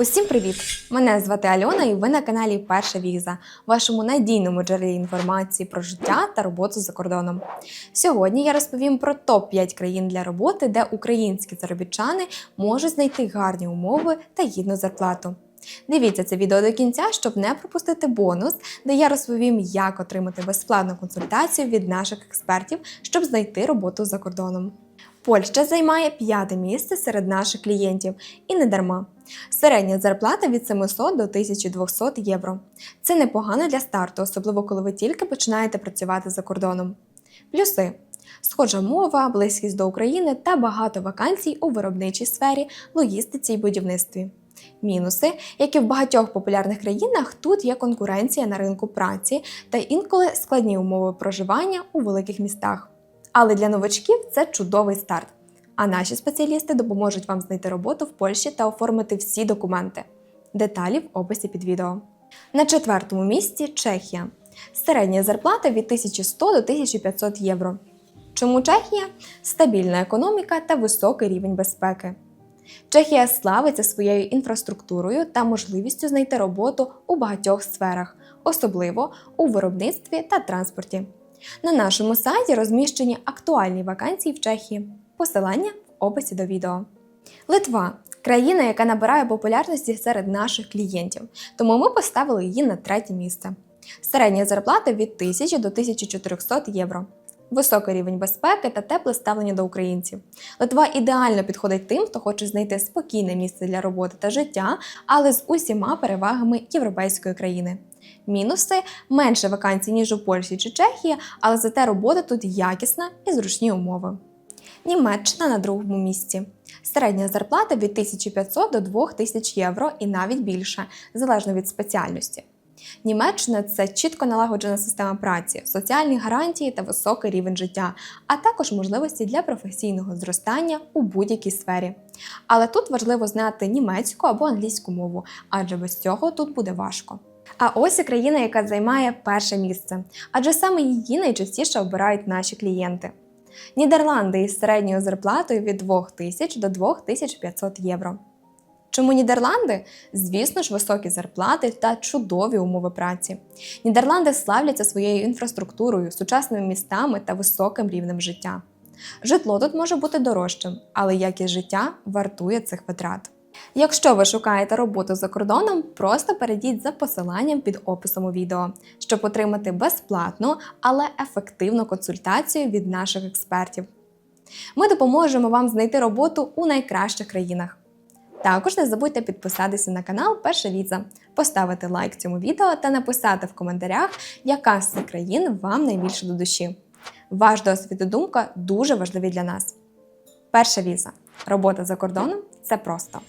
Усім привіт! Мене звати Альона, і ви на каналі Перша Віза, вашому надійному джерелі інформації про життя та роботу за кордоном. Сьогодні я розповім про топ-5 країн для роботи, де українські заробітчани можуть знайти гарні умови та гідну зарплату. Дивіться це відео до кінця, щоб не пропустити бонус, де я розповім, як отримати безплатну консультацію від наших експертів, щоб знайти роботу за кордоном. Польща займає п'яте місце серед наших клієнтів і не дарма. Середня зарплата від 700 до 1200 євро. Це непогано для старту, особливо коли ви тільки починаєте працювати за кордоном. Плюси: схожа мова, близькість до України та багато вакансій у виробничій сфері, логістиці і будівництві. Мінуси, як і в багатьох популярних країнах, тут є конкуренція на ринку праці та інколи складні умови проживання у великих містах. Але для новачків це чудовий старт. А наші спеціалісти допоможуть вам знайти роботу в Польщі та оформити всі документи. Деталі в описі під відео. На четвертому місці Чехія. Середня зарплата від 1100 до 1500 євро. Чому Чехія? Стабільна економіка та високий рівень безпеки. Чехія славиться своєю інфраструктурою та можливістю знайти роботу у багатьох сферах, особливо у виробництві та транспорті. На нашому сайті розміщені актуальні вакансії в Чехії. Посилання в описі до відео. Литва країна, яка набирає популярності серед наших клієнтів, тому ми поставили її на третє місце. Середня зарплата від 1000 до 1400 євро. Високий рівень безпеки та тепле ставлення до українців. Литва ідеально підходить тим, хто хоче знайти спокійне місце для роботи та життя, але з усіма перевагами європейської країни. Мінуси менше вакансій, ніж у Польщі чи Чехії, але зате робота тут якісна і зручні умови. Німеччина на другому місці. Середня зарплата від 1500 до 2000 євро і навіть більше, залежно від спеціальності. Німеччина це чітко налагоджена система праці, соціальні гарантії та високий рівень життя, а також можливості для професійного зростання у будь-якій сфері. Але тут важливо знати німецьку або англійську мову, адже без цього тут буде важко. А ось і країна, яка займає перше місце, адже саме її найчастіше обирають наші клієнти. Нідерланди із середньою зарплатою від 2000 до 2500 євро. Чому Нідерланди? Звісно ж, високі зарплати та чудові умови праці. Нідерланди славляться своєю інфраструктурою, сучасними містами та високим рівнем життя. Житло тут може бути дорожчим, але якість життя вартує цих витрат. Якщо ви шукаєте роботу за кордоном, просто перейдіть за посиланням під описом у відео, щоб отримати безплатну, але ефективну консультацію від наших експертів. Ми допоможемо вам знайти роботу у найкращих країнах. Також не забудьте підписатися на канал Перша Віза, поставити лайк цьому відео та написати в коментарях, яка з цих країн вам найбільше до душі. Ваш досвід і думка дуже важливі для нас. Перша віза. Робота за кордоном це просто.